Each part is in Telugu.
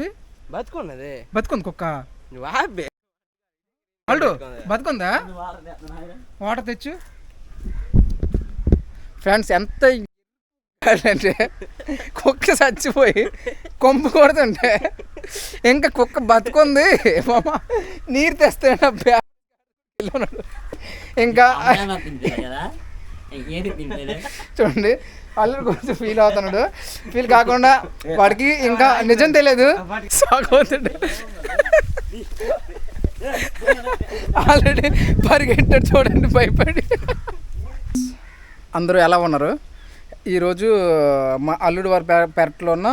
ఏంటి బతుకున్నది బతుకుంది కుక్క అల్లుడు బతుకుందా వాటర్ తెచ్చు ఫ్రెండ్స్ ఎంత అంటే కుక్క చచ్చిపోయి కొంపు కొడుతుంటే ఇంకా కుక్క బతుకుంది మామ నీరు తెస్తే ఇంకా చూడండి అల్లుడు కొంచెం ఫీల్ అవుతున్నాడు. ఫీల్ కాకుండా వాడికి ఇంకా నిజం తెలియదు. సాగవుతుండే ఆల్రెడీ పరిగెట్టాడు చూడండి భయపడి. అందరూ ఎలా ఉన్నారు? ఈరోజు మా అల్లుడు వారి పె- పెరట్లో ఉన్న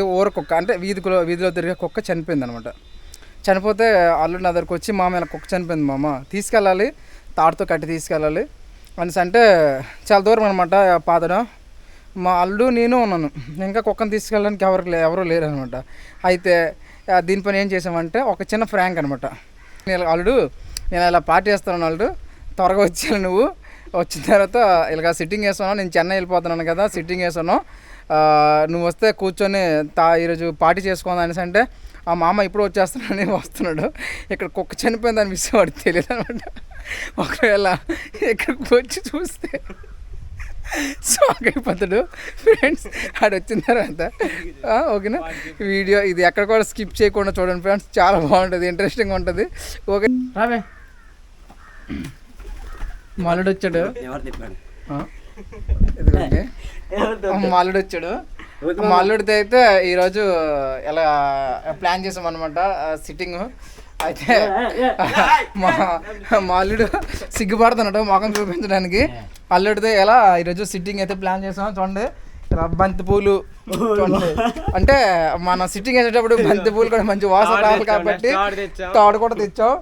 ఊర కుక్క అంటే వీధిలో వీధిలో తిరిగే కుక్క చనిపోయింది అనమాట చనిపోతే అల్లుడు నా దగ్గరకు వచ్చి మామ ఇలా కుక్క చనిపోయింది మామ. తీసుకెళ్ళాలి తాడుతో కట్టి తీసుకెళ్ళాలి. అనేసి అంటే చాలా దూరం అనమాట పాదడం మా అల్లుడు నేను ఉన్నాను. ఇంకా కుక్కను తీసుకెళ్ళడానికి ఎవరు లే ఎవరు లేరు అనమాట అయితే దీనిపైన ఏం చేసామంటే ఒక చిన్న ఫ్రాంక్ అనమాట నేను అల్లుడు నేను ఇలా పార్టీ చేస్తున్నాను అల్లుడు త్వరగా వచ్చాను నువ్వు. వచ్చిన తర్వాత ఇలాగ సిట్టింగ్ వేసాను నేను చెన్నై వెళ్ళిపోతున్నాను కదా సిట్టింగ్ వేసాను నువ్వు వస్తే కూర్చొని తా ఈరోజు పార్టీ చేసుకోవాలి అనేసి అంటే ఆ మామ ఇప్పుడు వచ్చేస్తున్నాడని వస్తున్నాడు. ఇక్కడ కుక్క చనిపోయిందని విషయం వాడికి తెలియదు అనమాట. ఒకవేళ ఇక్కడికి వచ్చి చూస్తే షాక్ అయిపోతాడు. ఫ్రెండ్స్ ఆడు వచ్చిన తర్వాత ఆ, ఓకేనా? వీడియో ఇది ఎక్కడ కూడా స్కిప్ చేయకుండా చూడండి ఫ్రెండ్స్. చాలా బాగుంటుంది ఇంట్రెస్టింగ్ ఉంటుంది. ఓకే. రావే. మాలుడు వచ్చాడు. ఎవరు తిప్పాడు? ఆ, ఇదిగోండి. మాలుడు వచ్చాడు. మాల్లుడితో అయితే ఈరోజు ఇలా ప్లాన్ చేసాం అనమాట సిట్టింగ్ అయితే మా మా అల్లుడు సిగ్గుపడుతున్నాడు మొఖం చూపించడానికి. అల్లుడితో ఎలా ఈరోజు సిట్టింగ్ అయితే ప్లాన్ చేసాం చూడండి. బంతి పూలు. అంటే మన సిట్టింగ్ వేసేటప్పుడు బంతి పూలు కూడా మంచి వాసన రావాలి కాబట్టి తాడు కూడా తెచ్చాం.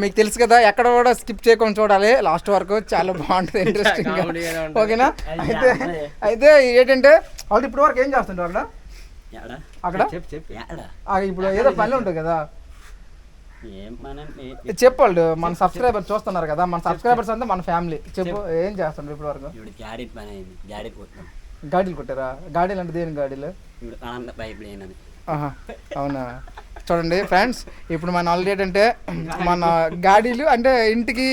మీకు తెలుసు కదా ఎక్కడ కూడా స్కిప్ చేయకుండా చూడాలి. లాస్ట్ వరకు చాలా బాగుంటుంది ఇంట్రెస్టింగ్. ఓకేనా? అయితే అయితే ఏంటంటే వాళ్ళు ఇప్పటి వరకు ఏం చేస్తుంటారు అక్కడ? అక్కడ? చెప్పు చెప్పు ఎక్కడ ఆ, ఇప్పుడు ఏదో పని? ఉంటుంది కదా చెప్పాళ్ళు మన సబ్స్క్రైబర్ చూస్తున్నారు కదా మన సబ్స్క్రైబర్స్ అంతా మన ఫ్యామిలీ చెప్పు ఏం చేస్తుండ్రు ఇప్పటి వరకు? ఇప్పుడు జాడీ పని గాడీలు కొట్టారా? గాడీలు అంటే దేని గాడీలు? అవునా? చూడండి ఫ్రెండ్స్ ఇప్పుడు మన ఆల్రెడీ ఏంటంటే మన గాడీలు అంటే ఇంటికి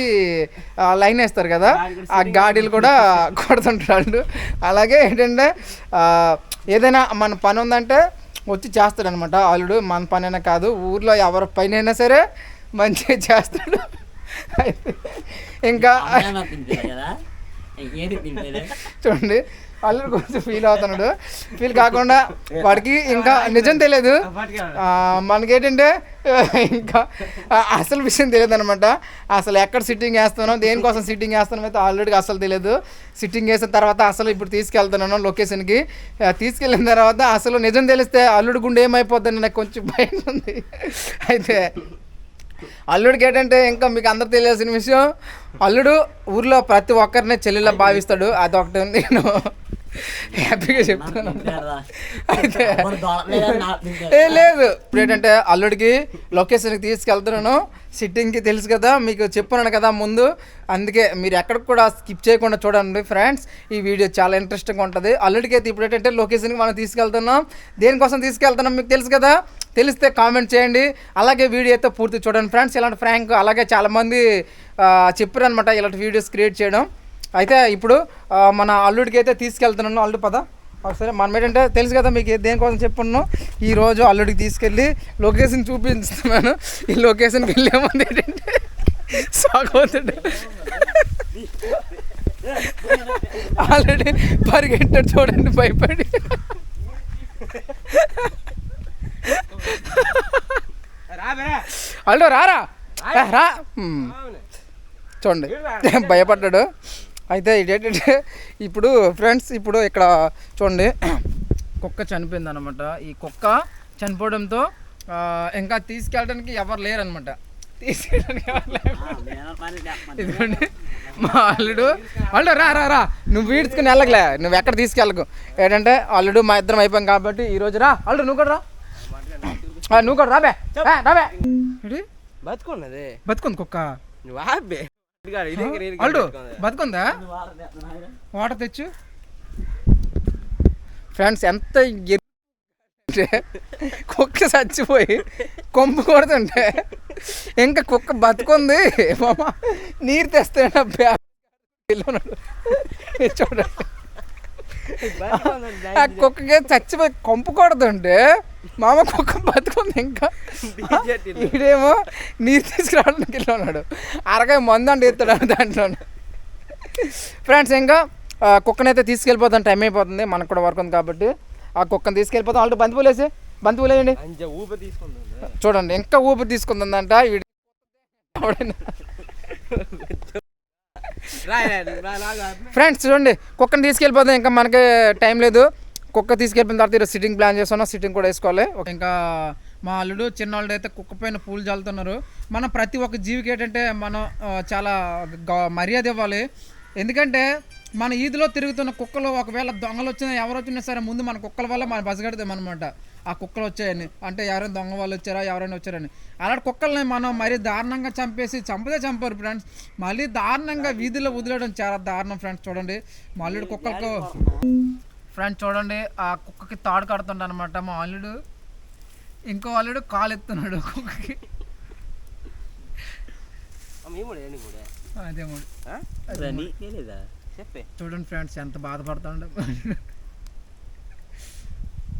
లైన్ వేస్తారు కదా ఆ గాడీలు కూడా కొడుతుంటాడు అలాగే ఏంటంటే ఏదైనా మన పని ఉందంటే వచ్చి చేస్తాడు అనమాట ఆల్రెడీ మన పని అయినా కాదు ఊర్లో ఎవరి పని అయినా సరే మంచిగా చేస్తాడు. ఇంకా చూడండి అల్లుడు కొంచెం ఫీల్ అవుతున్నాడు. ఫీల్ కాకుండా వాడికి ఇంకా నిజం తెలియదు. మనకేంటంటే ఇంకా అసలు విషయం తెలియదు అనమాట అసలు ఎక్కడ సిట్టింగ్ వేస్తానో దేనికోసం సిట్టింగ్ వేస్తానో అయితే ఆల్రెడీ అసలు తెలియదు. సిట్టింగ్ వేసిన తర్వాత అసలు ఇప్పుడు తీసుకెళ్తున్నాను లొకేషన్కి. తీసుకెళ్ళిన తర్వాత అసలు నిజం తెలిస్తే అల్లుడు గుండె ఏమైపోద్దని నాకు కొంచెం భయం ఉంది. అయితే అల్లుడికి ఏంటంటే ఇంకా మీకు అందరు తెలియాల్సిన విషయం అల్లుడు ఊర్లో ప్రతి ఒక్కరిని చెల్లెలా భావిస్తాడు. అదొకటి నేను హ్యాపీగా చెప్తున్నాను అయితే ఏ లేదు. ఇప్పుడు ఏంటంటే అల్లుడికి లొకేషన్కి తీసుకెళ్తున్నాను. సిట్టింగ్కి తెలుసు కదా మీకు చెప్పున్నాను కదా ముందు. అందుకే మీరు ఎక్కడికి కూడా స్కిప్ చేయకుండా చూడండి ఫ్రెండ్స్. ఈ వీడియో చాలా ఇంట్రెస్టింగ్గా ఉంటుంది. అల్లుడికి అయితే ఇప్పుడు ఏంటంటే లొకేషన్కి మనం తీసుకెళ్తున్నాం. దేనికోసం తీసుకెళ్తున్నాం మీకు తెలుసు కదా? తెలిస్తే కామెంట్ చేయండి. అలాగే వీడియో అయితే పూర్తి చూడండి ఫ్రెండ్స్. ఇలాంటి ఫ్రాంక్ అలాగే చాలామంది చెప్పారు అనమాట ఇలాంటి వీడియోస్ క్రియేట్ చేయడం. అయితే ఇప్పుడు మన అల్లుడికి అయితే తీసుకెళ్తున్నాను. అల్లుడు పద. ఒకసారి మనం ఏంటంటే తెలుసు కదా మీకు దేనికోసం చెప్పున్నాను ఈ రోజు అల్లుడికి తీసుకెళ్ళి లొకేషన్ చూపిస్తున్నాను. ఈ లొకేషన్కి వెళ్ళే ముందు ఏంటంటే సాగవుతుండే ఆల్రెడీ పరిగెట్టాడు చూడండి భయపడి. అల్లు రారా? రా. చూడండి. భయపడ్డాడు. అయితే ఇదేంటంటే ఇప్పుడు ఫ్రెండ్స్ ఇప్పుడు ఇక్కడ చూడండి. కుక్క చనిపోయింది అనమాట ఈ కుక్క చనిపోవడంతో ఇంకా తీసుకెళ్ళడానికి ఎవరు లేరనమాట తీసుకెళ్ళడానికి ఎవరు లేరు. ఇదిగోండి. మా అల్లుడు అల్లుడు రా రా రా. నువ్వు వీడ్చుకుని వెళ్ళకలే. నువ్వు ఎక్కడ తీసుకెళ్ళకు? ఏంటంటే అల్లుడు మా ఇద్దరం అయిపోయాం కాబట్టి ఈ రోజు రా. అల్లుడు నువ్వు కూడా రా. ఆ, నువ్వు కూడా రాబే రాబే? బతుకున్నది. బతుకుంది కుక్క. నువ్వు ఆపే. బతుకున్నది. బతుకుందా? వాటర్ తెచ్చు. ఫ్రెండ్స్ ఎంత కొడుతుంటే కుక్క చచ్చిపోయి కొంపు కొడుతుంటే ఇంకా కుక్క బతుకుంది. మామ నీరు తెస్తే చూడండి. ఆ కుక్కకి చచ్చిపోయి కొంపు కొడుతుంటే మామ కుక్క బతుకుంది ఇంకా. ఈడేమో నీరు తీసుకురావడానికి వెళ్ళి ఉన్నాడు. అరకాయ మందు అంటే ఎత్తాడు దాంట్లో. ఫ్రెండ్స్ ఇంకా ఆ, కుక్కనైతే తీసుకెళ్ళిపోతాం టైం అయిపోతుంది. మనకు కూడా వర్క్ ఉంది కాబట్టి. ఆ కుక్కని తీసుకెళ్ళిపోతాం ఆల్రెడీ బంతి పూలేసి బంతి పూలేయండి అంజ ఊప తీసుకుంటుంది చూడండి ఇంకా ఊపిరి తీసుకుందంట వీడి ఫ్రెండ్స్ చూడండి కుక్కని తీసుకెళ్ళిపోతే ఇంకా మనకి టైం లేదు. కుక్క తీసుకెళ్ళిన తర్వాత ఈరోజు సిట్టింగ్ ప్లాన్ చేస్తున్నా. సిట్టింగ్ కూడా వేసుకోవాలి. ఒక- ఇంకా మా అల్లుడు చిన్నవాళ్ళు అయితే కుక్క పైన పూలు చల్లుతున్నారు. మనం ప్రతి ఒక్క జీవికి ఏంటంటే మనం చాలా గ- మర్యాద ఇవ్వాలి. ఎందుకంటే మన ఈదిలో తిరుగుతున్న కుక్కలు ఒకవేళ దొంగలు వచ్చినా ఎవరు వచ్చినా సరే ముందు మన కుక్కల వల్ల మనం బసగడతాం అనమాట ఆ కుక్కలు వచ్చాయని. అంటే ఎవరైనా దొంగ వాళ్ళు వచ్చారా ఎవరైనా వచ్చారని. అలాంటి కుక్కల్ని మనం మరీ దారుణంగా చంపేసి చంపదే చంపారు ఫ్రెండ్స్ మళ్ళీ దారుణంగా వీధిలో వదిలేయడం చాలా దారుణం ఫ్రెండ్స్ చూడండి. మా అల్లుడు కుక్కలకు ఫ్రెండ్స్ చూడండి. ఆ కుక్కకి తాడు కడుతుండ అనమాట మా అల్లుడు. ఇంకో అల్లుడు కాలు ఎత్తున్నాడు కుక్కకి. అదే మూడు. చెప్పే. చూడండి ఫ్రెండ్స్ ఎంత బాధపడుతుండ.